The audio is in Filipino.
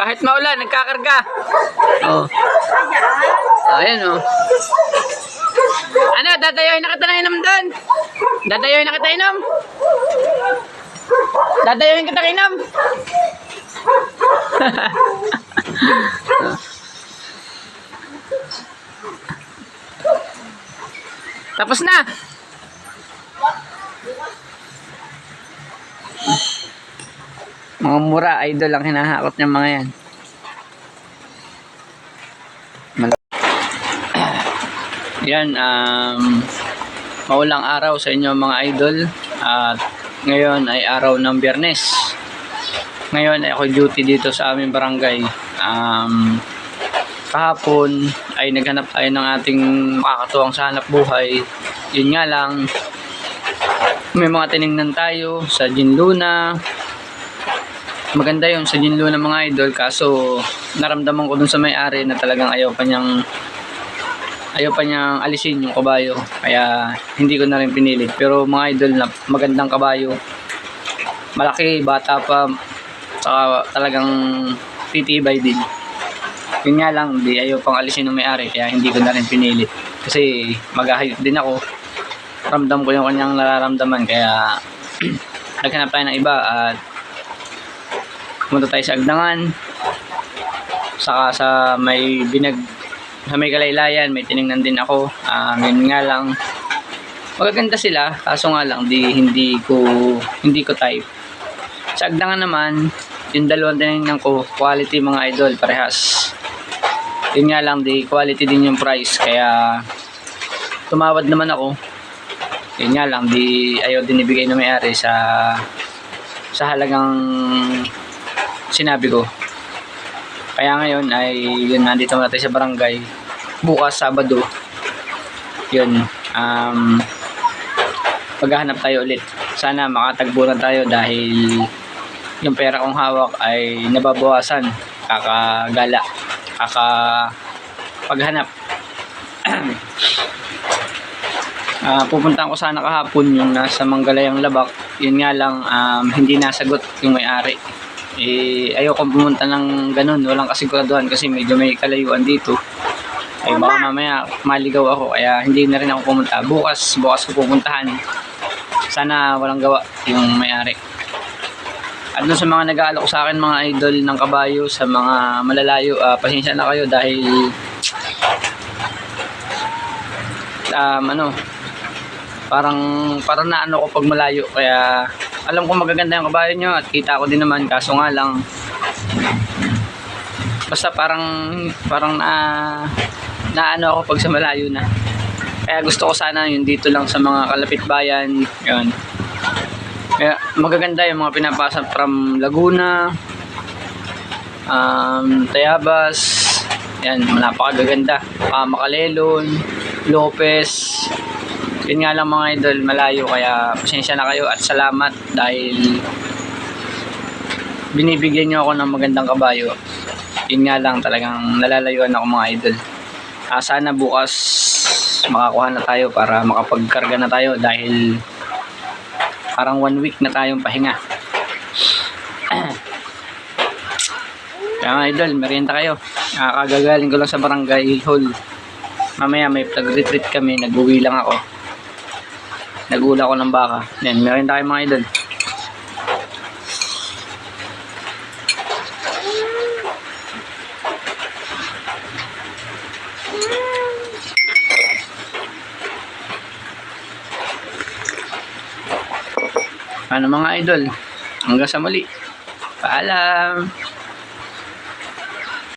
Kahit maulan, nagkakarga. Oh. Ayan oh. Ano, dadayoy na kita na inom doon. Dadayoy na kita inom. Dadayoyin kita inom. Tapos na. Mga mura, idol ang hinahakot ng mga yan. Yan, um, maulang araw sa inyo mga idol. At ngayon ay araw ng biyernes. Ngayon ay ako duty dito sa aming barangay. Um, kahapon ay naghanap tayo ng ating makakatuwang sa hanap buhay. Yun nga lang, may mga tinignan tayo sa Jinluna. Maganda yun sa Jinluna mga idol kaso naramdaman ko dun sa may-ari na talagang ayaw pa niyang ayaw pa niyang alisin yung kabayo. Kaya hindi ko na rin pinilit. Pero mga idol na magandang kabayo. Malaki, bata pa. Saka talagang titibay din. Yun nga lang, di ayaw pang alisin ng may-ari. Kaya hindi ko na rin pinilit. Kasi maghahayot din ako. Ramdam ko yung kanyang nararamdaman. Kaya naghanap tayo ng iba at pumunta tayo sa Agdangan. Saka sa may binag sa may kalaylayan, may tiningnan din ako. Ah, ngayon nga lang, magaganda sila, kaso nga lang, di, hindi ko, hindi ko type. Sa Agdangan naman, yung dalawang tiningnan ko, quality mga idol, parehas. Yun nga lang, di, quality din yung price, kaya, tumawad naman ako. Yun nga lang, di, ayaw din ibigay na may-ari sa, sa halagang sinabi ko. Kaya ngayon ay yun nandito muna tayo sa barangay. Bukas Sabado. Yun. Um, maghahanap tayo ulit. Sana makatagbo na tayo dahil yung pera kong hawak ay nababawasan. Kakagala. Kaka paghanap. Ah, pupuntahan ko sana kahapon yung nasa Manggalayang Labak. Yun nga lang um, hindi nasagot yung may-ari eh ayoko pumunta ng ganun. Walang kasiguraduhan kasi medyo may kalayuan dito. Ay baka mamaya maligaw ako kaya hindi na rin ako pumunta. Bukas bukas ko pupuntahan. Sana walang gawa yung may-ari. At sa mga nag-aalok sa akin mga idol ng kabayo sa mga malalayo ah, pasensya na kayo dahil um, ano parang parang naano ko pag malayo kaya alam ko magaganda yung kabayo nyo at kita ko din naman kaso nga lang basta parang parang na naano ako pag sa malayo na. Kaya gusto ko sana yun dito lang sa mga kalapit bayan yun. Kaya magaganda yung mga pinapasa from Laguna um, Tayabas yan napakagaganda. Uh, Makalelon Lopez yun nga lang mga idol, malayo kaya pasensya na kayo at salamat dahil binibigyan nyo ako ng magandang kabayo. Yun nga lang talagang nalalayuan ako mga idol. Ah, sana bukas makakuha na tayo para makapagkarga na tayo dahil parang one week na tayong pahinga. Kaya mga idol, merienda kayo. Kagagaling ko lang sa barangay hall. Mamaya may pag-retreat kami, nag-uwi lang ako. Nagula ko ng baka. Yan, meron tayo mga idol. Ano mga idol? Hanggang sa muli. Paalam!